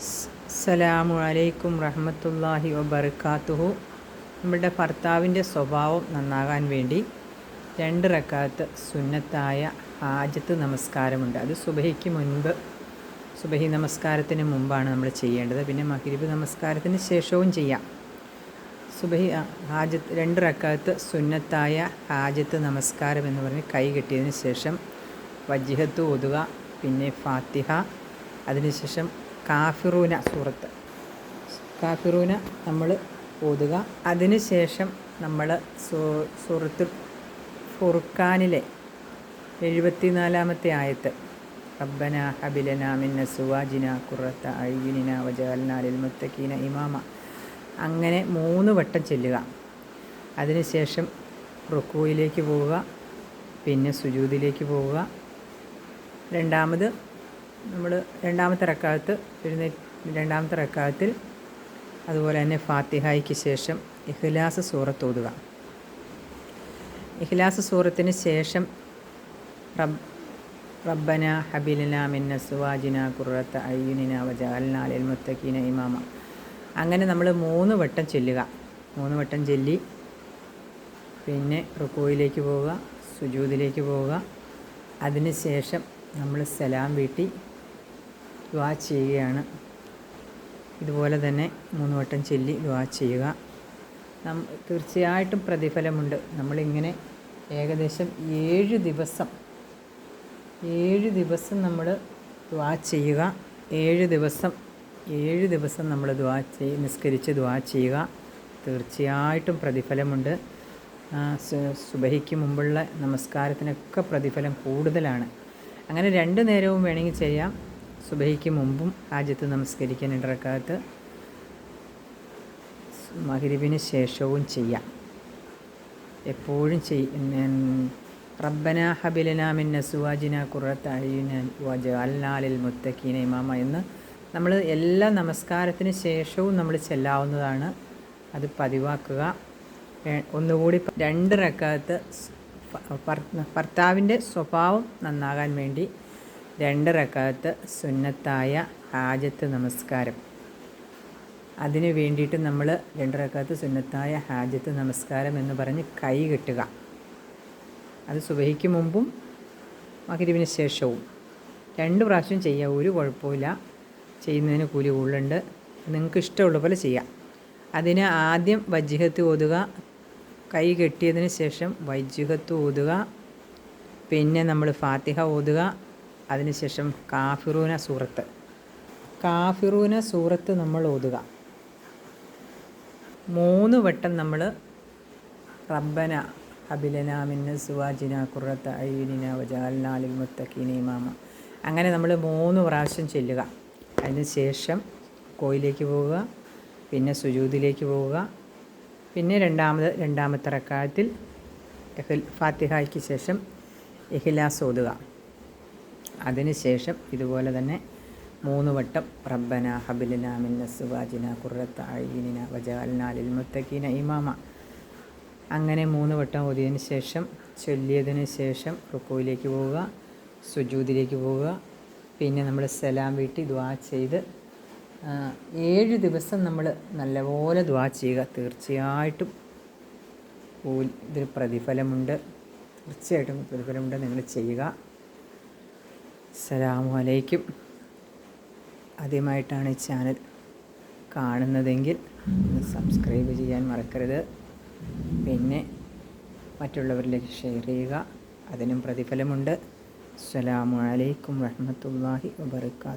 അസ്സലാമു അലൈക്കും റഹമത്തല്ലാഹി വബർക്കാത്തുഹു നമ്മുടെ ഭർത്താവിന്റെ സ്വഭാവം നന്നാകാൻ വേണ്ടി രണ്ട് റക്കാത്ത് സുന്നത്തായ ഹാജത്ത് നമസ്കാരമുണ്ട്. അത് സുബഹിക്ക് മുൻപ് സുബഹി നമസ്കാരത്തിന് മുമ്പാണ് നമ്മൾ ചെയ്യേണ്ടത്. പിന്നെ മഗ്രിബ് നമസ്കാരത്തിന് ശേഷവും ചെയ്യാം. സുബഹി ഹാജത്ത് രണ്ട് റക്കാത്ത് സുന്നത്തായ ഹാജത്ത് നമസ്കാരം എന്ന് പറഞ്ഞ് കൈ കെട്ടിയതിന് ശേഷം വജിഹത്ത് ഓതുക പിന്നെ ഫാത്തിഹ അതിനുശേഷം കാഫിറൂന സൂറത്ത്. കാഫിറൂന നമ്മൾ ഓതുക. അതിനുശേഷം നമ്മൾ സൂറത്ത് ഫുർഖാനിലെ എഴുപത്തിനാലാമത്തെ ആയത്ത്. റബ്ബന ഹബിലന മിന്ന സുവാജിന കുറത്ത അയ്യുനിന വജാലിനാലിൽ മുത്തക്കീന ഇമാമ. അങ്ങനെ മൂന്ന് വട്ടം ചെല്ലുക. അതിനുശേഷം റുക്കുയിലേക്ക് പോവുക. പിന്നെ സുജൂതിലേക്ക് പോവുക. രണ്ടാമത് നമ്മൾ രണ്ടാമത്തെ റക്കാലത്ത് എഴുന്നേറ്റ് രണ്ടാമത്തെ റക്കാലത്തിൽ അതുപോലെ തന്നെ ഫാത്തിഹായ്ക്ക് ശേഷം ഇഖ്ലാസ് സൂറത്ത് ഓതുക. ഇഖ്ലാസ് സൂറത്തിന് ശേഷം റബ് റബ്ബന ഹബിലന മിന്ന സുവാജിന കുറത്ത അയ്യുനിന വജാലിനാലിൽ മുത്തക്കീന ഇമാമ. അങ്ങനെ നമ്മൾ മൂന്ന് വട്ടം ചെല്ലുക. മൂന്ന് വട്ടം ചെല്ലി പിന്നെ റുക്കോയിലേക്ക് പോവുക സുജൂദിലേക്ക് പോവുക. അതിന് ശേഷം നമ്മൾ സലാം വീട്ടി ദ്വാ ചെയ്യുകയാണ്. ഇതുപോലെ തന്നെ മൂന്ന് വട്ടം ചൊല്ലി ദ്വാ ചെയ്യുക. നം തീർച്ചയായിട്ടും പ്രതിഫലമുണ്ട്. നമ്മളിങ്ങനെ ഏകദേശം ഏഴ് ദിവസം ഏഴ് ദിവസം നമ്മൾ ദ്വാ ചെയ്യുക. ഏഴ് ദിവസം ഏഴ് ദിവസം നമ്മൾ ദ്വാ ചെയ് നിസ്കരിച്ച് ദ്വാ ചെയ്യുക. തീർച്ചയായിട്ടും പ്രതിഫലമുണ്ട്. സുബഹിക്ക് മുമ്പുള്ള നമസ്കാരത്തിനൊക്കെ പ്രതിഫലം കൂടുതലാണ്. അങ്ങനെ രണ്ട് നേരവും വേണമെങ്കിൽ ചെയ്യാം. സുബഹിക്ക് മുമ്പും ആജത്ത് നമസ്കരിക്കാൻ ഇടക്കാലത്ത് മകരിവിന് ശേഷവും ചെയ്യാം. എപ്പോഴും ചെയ് റബ്ബന ഹബിലന മിന്ന സുവാജിന അല്ലാലിൽ മുത്തക്കീന ഇമാമ എന്ന് നമ്മൾ എല്ലാ നമസ്കാരത്തിന് ശേഷവും നമ്മൾ ചെല്ലാവുന്നതാണ്. അത് പതിവാക്കുക. ഒന്നുകൂടി രണ്ട് റക്കാത്ത് ഭർത്താവിന്റെ സ്വഭാവം നന്നാകാൻ വേണ്ടി രണ്ട് റക്കാത്ത് സുന്നത്തായ ഹാജത്ത് നമസ്കാരം. അതിന് വേണ്ടിയിട്ട് നമ്മൾ രണ്ട് റക്കാത്ത് സുന്നത്തായ ഹാജത്ത് നമസ്കാരം എന്ന് പറഞ്ഞ് കൈ കെട്ടുക. അത് സുബഹിക്ക് മുമ്പും മകരിവിന് ശേഷവും. രണ്ട് പ്രാവശ്യം ചെയ്യാം ഒരു കുഴപ്പമില്ല ചെയ്യുന്നതിന് കൂലി കൂടുതലുണ്ട്. നിങ്ങൾക്ക് ഇഷ്ടമുള്ള പോലെ ചെയ്യാം. അതിന് ആദ്യം വജ്ജിഹത്ത് ഓതുക കൈ കെട്ടിയതിന് ശേഷം വജ്ജിഹത്ത് ഓതുക പിന്നെ നമ്മൾ ഫാത്തിഹ ഓതുക അതിനുശേഷം കാഫിറൂന സൂറത്ത്. കാഫിറൂന സൂറത്ത് നമ്മൾ ഓതുക. മൂന്ന് വട്ടം നമ്മൾ റബ്ബന അബിലന മിന്ന സുവാജിന കുറത്ത അയ്യുനിന വജാലിൽ മുത്തക്കീന ഇമാമ. അങ്ങനെ നമ്മൾ മൂന്ന് പ്രാവശ്യം ചെല്ലുക. അതിന് ശേഷം കോയിലേക്ക് പോവുക പിന്നെ സുജൂതിലേക്ക് പോവുക പിന്നെ രണ്ടാമത് രണ്ടാമത്തെ റക്കായത്തിൽ ഫാത്തിഹായ്ക്ക് ശേഷം ഇഖ്ലാസ് ഓതുക. അതിനുശേഷം ഇതുപോലെ തന്നെ മൂന്ന് വട്ടം റബ്ബന ഹബിലിന മിന്ന സുവാജിന കുറത്ത അഴീനിന വജാലിനാലിൽ മുത്തക്കീന ഇമാമ അങ്ങനെ മൂന്ന് വട്ടം ഓതിയതിന് ശേഷം ചൊല്ലിയതിന് ശേഷം റുക്കോയിലേക്ക് പോവുക സുജൂതിലേക്ക് പോവുക പിന്നെ നമ്മൾ സലാം വീട്ടി ദ്വാ ചെയ്ത് ഏഴ് ദിവസം നമ്മൾ നല്ലപോലെ ദ്വാ ചെയ്യുക. തീർച്ചയായിട്ടും ഇതിൽ പ്രതിഫലമുണ്ട്. തീർച്ചയായിട്ടും പ്രതിഫലമുണ്ട്. നിങ്ങൾ ചെയ്യുക. അലൈക്കും ആദ്യമായിട്ടാണ് ചാനൽ കാണുന്നതെങ്കിൽ ഒന്ന് സബ്സ്ക്രൈബ് ചെയ്യാൻ മറക്കരുത്. പിന്നെ മറ്റുള്ളവരിലേക്ക് ഷെയർ ചെയ്യുക. അതിനും പ്രതിഫലമുണ്ട്. അസ്സലാമലൈക്കും അലൈക്കും വറഹ്മത്തുള്ളാഹി വബർക്കാത്തു